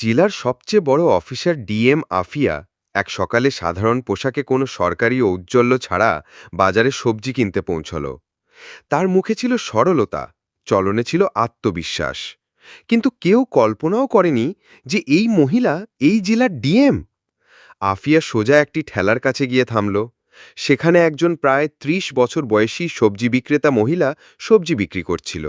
জেলার সবচেয়ে বড় অফিসার ডিএম আফিয়া এক সকালে সাধারণ পোশাকে কোনো সরকারি ঔজ্জ্বল্য ছাড়া বাজারে সবজি কিনতে পৌঁছল। তার মুখে ছিল সরলতা, চলনে ছিল আত্মবিশ্বাস। কিন্তু কেউ কল্পনাও করেনি যে এই মহিলা এই জেলার ডিএম আফিয়া সোজা একটি ঠেলার কাছে গিয়ে থামল। সেখানে একজন প্রায় ত্রিশ বছর বয়সী সবজি বিক্রেতা মহিলা সবজি বিক্রি করছিল।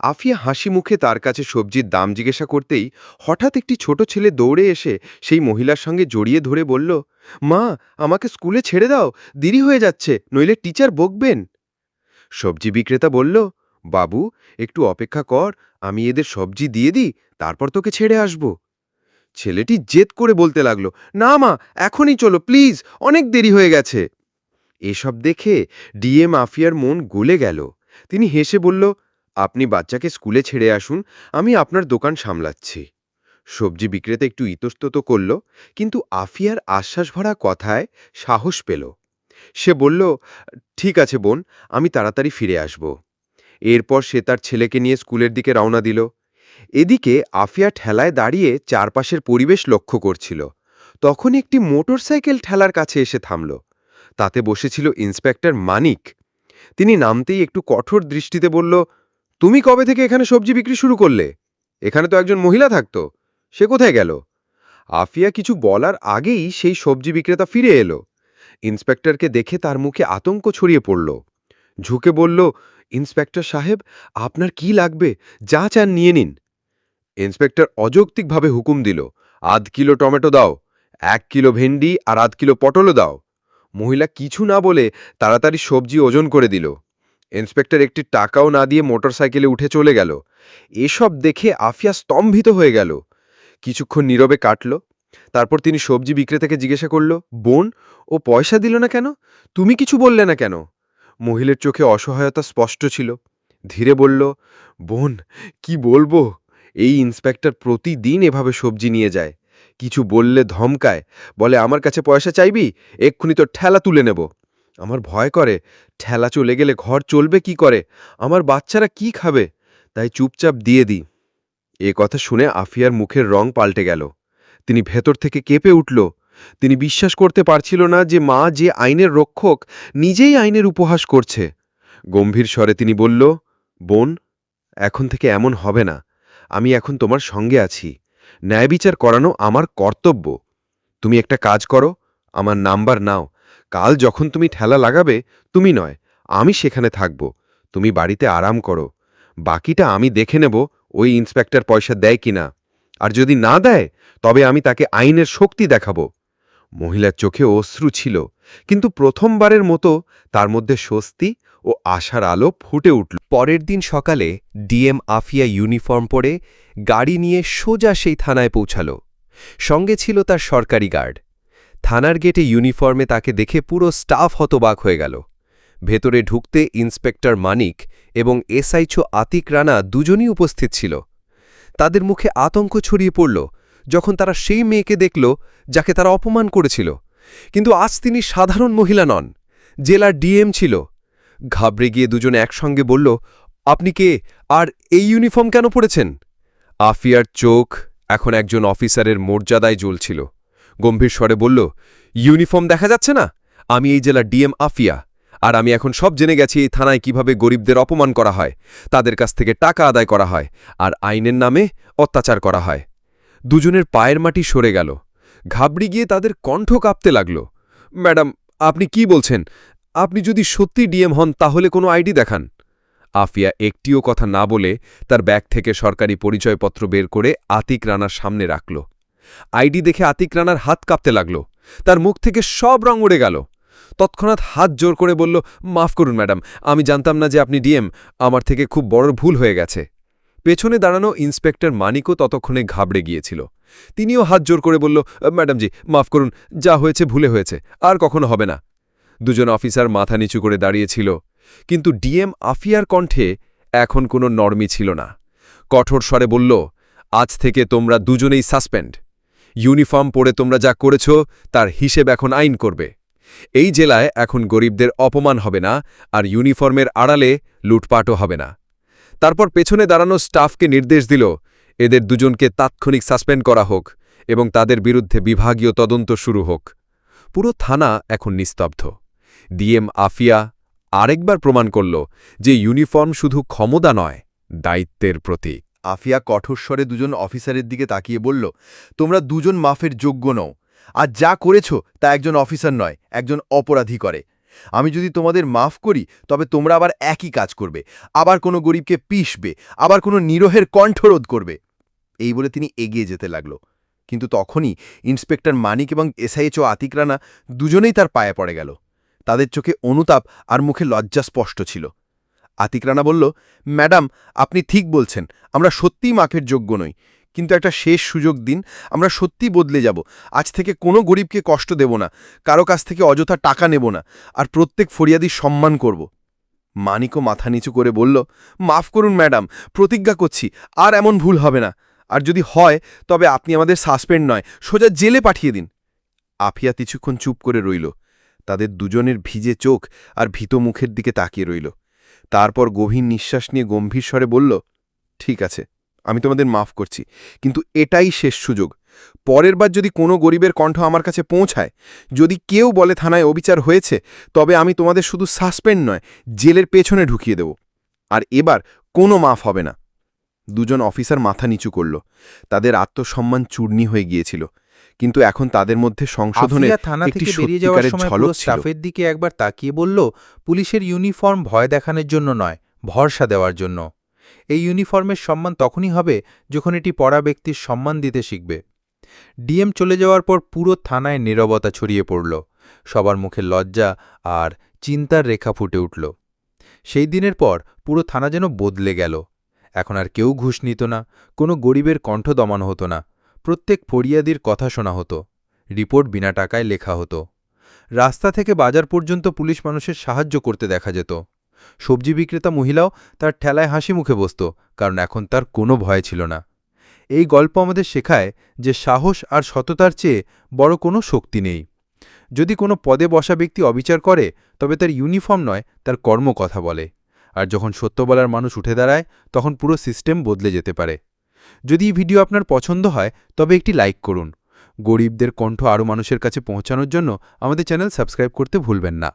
আফিয়া হাসি মুখে তার কাছে সবজির দাম জিজ্ঞাসা করতেই হঠাৎ একটি ছোট ছেলে দৌড়ে এসে সেই মহিলার সঙ্গে জড়িয়ে ধরে বলল, মা, আমাকে স্কুলে ছেড়ে দাও, দেরি হয়ে যাচ্ছে, নইলে টিচার বকবেন। সবজি বিক্রেতা বলল, বাবু, একটু অপেক্ষা কর, আমি এদের সবজি দিয়ে দিই, তারপর তোকে ছেড়ে আসব। ছেলেটি জেদ করে বলতে লাগল, না মা, এখনই চলো, প্লিজ, অনেক দেরি হয়ে গেছে। এসব দেখে ডিএম আফিয়ার মন গলে গেল। তিনি হেসে বলল আপনি বাচ্চাকে স্কুলে ছেড়ে আসুন, আমি আপনার দোকান সামলাচ্ছি। সবজি বিক্রেতা একটু ইতস্তত করল, কিন্তু আফিয়ার আশ্বাস ভরা কথায় সাহস পেল। সে বলল, ঠিক আছে বোন, আমি তাড়াতাড়ি ফিরে আসব। এরপর সে তার ছেলেকে নিয়ে স্কুলের দিকে রওনা দিল। এদিকে আফিয়া ঠেলায় দাঁড়িয়ে চারপাশের পরিবেশ লক্ষ্য করছিল। তখন একটি মোটরসাইকেল ঠেলার কাছে এসে থামল। তাতে বসেছিল ইন্সপেক্টর মানিক। তিনি নামতেই একটু কঠোর দৃষ্টিতে বলল তুমি কবে থেকে এখানে সবজি বিক্রি শুরু করলে? এখানে তো একজন মহিলা থাকতো। সে কোথায় গেল? আফিয়া কিছু বলার আগেই সেই সবজি বিক্রেতা ফিরে এলো। ইন্সপেক্টরকে দেখে তার মুখে আতঙ্ক ছড়িয়ে পড়ল। ঝুঁকে বলল, ইন্সপেক্টর সাহেব, আপনার কি লাগবে? যা চান নিয়ে নিন। ইন্সপেক্টর অযৌক্তিকভাবে হুকুম দিল, আধ কিলো টমেটো দাও, এক কিলো ভেন্ডি আর আধ কিলো পটলও দাও। মহিলা কিছু না বলে তাড়াতাড়ি সবজি ওজন করে দিল। ইন্সপেক্টর একটি টাকাও না দিয়ে মোটরসাইকেলে উঠে চলে গেল। এসব দেখে আফিয়া স্তম্ভিত হয়ে গেল। কিছুক্ষণ নীরবে কাটল। তারপর তিনি সবজি বিক্রেতাকে জিজ্ঞাসা করল, বোন, ও পয়সা দিল না কেন? তুমি কিছু বললে না কেন? মহিলার চোখে অসহায়তা স্পষ্ট ছিল। ধীরে বলল, বোন, কি বলব? এই ইন্সপেক্টর প্রতিদিন এভাবে সবজি নিয়ে যায়। কিছু বললে ধমকায়, বলে, আমার কাছে পয়সা চাইবি? এক্ষুনি তো ঠেলা তুলে নেব। আমার ভয় করে। ঠেলা চলে গেলে ঘর চলবে কি করে? আমার বাচ্চারা কি খাবে? তাই চুপচাপ দিয়ে দিই। এ কথা শুনে আফিয়ার মুখের রং পাল্টে গেল। তিনি ভেতর থেকে কেঁপে উঠল। তিনি বিশ্বাস করতে পারছিল না যে মা যে আইনের রক্ষক, নিজেই আইনের উপহাস করছে। গম্ভীর স্বরে তিনি বলল, বোন, এখন থেকে এমন হবে না। আমি এখন তোমার সঙ্গে আছি। ন্যায় বিচার করানো আমার কর্তব্য। তুমি একটা কাজ করো, আমার নাম্বার নাও। কাল যখন তুমি ঠেলা লাগাবে, তুমি নয়, আমি সেখানে থাকব। তুমি বাড়িতে আরাম করো। বাকিটা আমি দেখে নেব ওই ইন্সপেক্টর পয়সা দেয় কিনা। আর যদি না দেয়, তবে আমি তাকে আইনের শক্তি দেখাবো। মহিলার চোখে অশ্রু ছিল, কিন্তু প্রথমবারের মতো তার মধ্যে স্বস্তি ও আশার আলো ফুটে উঠল। পরের দিন সকালে ডিএম আফিয়া ইউনিফর্ম পরে গাড়ি নিয়ে সোজা সেই থানায় পৌঁছাল। সঙ্গে ছিল তার সরকারি গার্ড। থানার গেটে ইউনিফর্মে তাকে দেখে পুরো স্টাফ হতবাক হয়ে গেল। ভেতরে ঢুকতে ইন্সপেক্টর মানিক এবং এসআইচো আতিক রানা দুজনই উপস্থিত ছিল। তাদের মুখে আতঙ্ক ছড়িয়ে পড়ল, যখন তারা সেই মেয়েকে দেখল যাকে তারা অপমান করেছিল। কিন্তু আজ তিনি সাধারণ মহিলা নন, জেলার ডিএম ছিল। ঘাবড়ে গিয়ে দুজনে একসঙ্গে বলল, আপনি কে? আর এই ইউনিফর্ম কেন পড়েছেন আফিয়ার চোখ এখন একজন অফিসারের মর্যাদায় জ্বলছিল। গম্ভীর স্বরে বলল, ইউনিফর্ম দেখা যাচ্ছে না? আমি এই জেলার ডিএম আফিয়া, আর আমি এখন সব জেনে গেছি এই থানায় কীভাবে গরিবদের অপমান করা হয়, তাদের কাছ থেকে টাকা আদায় করা হয়, আর আইনের নামে অত্যাচার করা হয়। দুজনের পায়ের মাটি সরে গেল। ঘাবড়ি গিয়ে তাদের কণ্ঠ কাঁপতে লাগল, ম্যাডাম, আপনি কি বলছেন? আপনি যদি সত্যি ডিএম হন, তাহলে কোনো আইডি দেখান। আফিয়া একটিও কথা না বলে তার ব্যাগ থেকে সরকারি পরিচয়পত্র বের করে আতিক রানার সামনে রাখল। আইডি দেখে আতিক রানার হাত কাঁপতে লাগল। তার মুখ থেকে সব রং উড়ে গেল। তৎক্ষণাৎ হাত জোর করে বলল, মাফ করুন, ম্যাডাম, আমি জানতাম না যে আপনি ডিএম। আমার থেকে খুব বড় ভুল হয়ে গেছে। পেছনে দাঁড়ানো ইন্সপেক্টর মানিকও ততক্ষণে ঘাবড়ে গিয়েছিল। তিনিও হাত জোর করে বলল ম্যাডামজি মাফ করুন, যা হয়েছে ভুলে হয়েছে, আর কখনো হবে না। দুজন অফিসার মাথা নিচু করে দাঁড়িয়েছিল। কিন্তু ডিএম আফিয়ার কণ্ঠে এখন কোনো নরমি ছিল না। কঠোর স্বরে বলল, আজ থেকে তোমরা দুজনেই সাসপেন্ড। ইউনিফর্ম পরে তোমরা যা করেছ, তার হিসেব এখন আইন করবে। এই জেলায় এখন গরিবদের অপমান হবে না, আর ইউনিফর্মের আড়ালে লুটপাটও হবে না। তারপর পেছনে দাঁড়ানো স্টাফকে নির্দেশ দিল, এদের দুজনকে তাৎক্ষণিক সাসপেন্ড করা হোক এবং তাদের বিরুদ্ধে বিভাগীয় তদন্ত শুরু হোক। পুরো থানা এখন নিস্তব্ধ। ডিএম আফিয়া আরেকবার প্রমাণ করল যে ইউনিফর্ম শুধু ক্ষমতা নয়, দায়িত্বের প্রতীক। আফিয়া কঠোর স্বরে দুজন অফিসারের দিকে তাকিয়ে বলল, তোমরা দুজন মাফের যোগ্য নও। আর যা করেছ তা একজন অফিসার নয়, একজন অপরাধী করে। আমি যদি তোমাদের মাফ করি, তবে তোমরা আবার একই কাজ করবে। আবার কোনো গরিবকে পিষবে, আবার কোনো নিরোহের কণ্ঠরোধ করবে। এই বলে তিনি এগিয়ে যেতে লাগল। কিন্তু তখনই ইন্সপেক্টর মানিক এবং এসআইএচও আতিক রানা দুজনেই তার পায়ে পড়ে গেল। তাদের চোখে অনুতাপ আর মুখে লজ্জা স্পষ্ট ছিল। আতিক রানা বলল, ম্যাডাম, আপনি ঠিক বলছেন, আমরা সত্যিই মাফের যোগ্য নই। কিন্তু একটা শেষ সুযোগ দিন, আমরা সত্যি বদলে যাব। আজ থেকে কোনো গরিবকে কষ্ট দেব না, কারও কাছ থেকে অযথা টাকা নেব না, আর প্রত্যেক ফরিয়াদির সম্মান করব। মানিকও মাথা নিচু করে বলল, মাফ করুন, ম্যাডাম, প্রতিজ্ঞা করছি, আর এমন ভুল হবে না। আর যদি হয়, তবে আপনি আমাদের সাসপেন্ড নয়, সোজা জেলে পাঠিয়ে দিন। আফিয়া কিছুক্ষণ চুপ করে রইল। তাদের দুজনের ভিজে চোখ আর ভীত মুখের দিকে তাকিয়ে রইল। তারপর গভীর নিঃশ্বাস নিয়ে গম্ভীর স্বরে বলল, ঠিক আছে, আমি তোমাদের মাফ করছি, কিন্তু এটাই শেষ সুযোগ। পরের বার যদি কোনো গরিবের কণ্ঠ আমার কাছে পৌঁছায়, যদি কেউ বলে থানায় অবিচার হয়েছে, তবে আমি তোমাদের শুধু সাসপেন্ড নয়, জেলের পেছনে ঢুকিয়ে দেব। আর এবার কোনো মাফ হবে না। দুজন অফিসার মাথা নিচু করল। তাদের আত্মসম্মান চূর্ণি হয়ে গিয়েছিল। কিন্তু এখন তাদের মধ্যে সংশোধনের থানা থেকে বেরিয়ে যাওয়ার সময় পুরো। স্টাফের দিকে একবার তাকিয়ে বলল পুলিশের ইউনিফর্ম ভয় দেখানোর জন্য নয় ভরসা দেওয়ার জন্য। এই ইউনিফর্মের সম্মান তখনই হবে যখন এটি পড়া ব্যক্তির সম্মান দিতে শিখবে। ডিএম চলে যাওয়ার পর পুরো থানায় নীরবতা ছড়িয়ে পড়ল। সবার মুখে লজ্জা আর চিন্তার রেখা ফুটে উঠল। সেই দিনের পর পুরো থানা যেন বদলে গেল। এখন আর কেউ ঘুষ নিত না কোনো গরিবের কণ্ঠ দমানো হতো না। প্রত্যেক ফরিয়াদির কথা শোনা হতো, রিপোর্ট বিনা টাকায় লেখা হতো। রাস্তা থেকে বাজার পর্যন্ত পুলিশ মানুষের সাহায্য করতে দেখা যেত। সবজি বিক্রেতা মহিলাও তার ঠেলায় হাসি মুখে বসত, কারণ এখন তার কোনো ভয় ছিল না। এই গল্প আমাদের শেখায় যে সাহস আর সততার চেয়ে বড় কোনো শক্তি নেই। যদি কোনো পদে বসা ব্যক্তি অবিচার করে, তবে তার ইউনিফর্ম নয়, তার কর্ম কথা বলে। আর যখন সত্য বলার মানুষ উঠে দাঁড়ায়, তখন পুরো সিস্টেম বদলে যেতে পারে। যদি এই ভিডিও আপনার পছন্দ হয়, তবে একটি লাইক করুন। গরিবদের কণ্ঠ আরও মানুষের কাছে পৌঁছানোর জন্য আমাদের চ্যানেল সাবস্ক্রাইব করতে ভুলবেন না।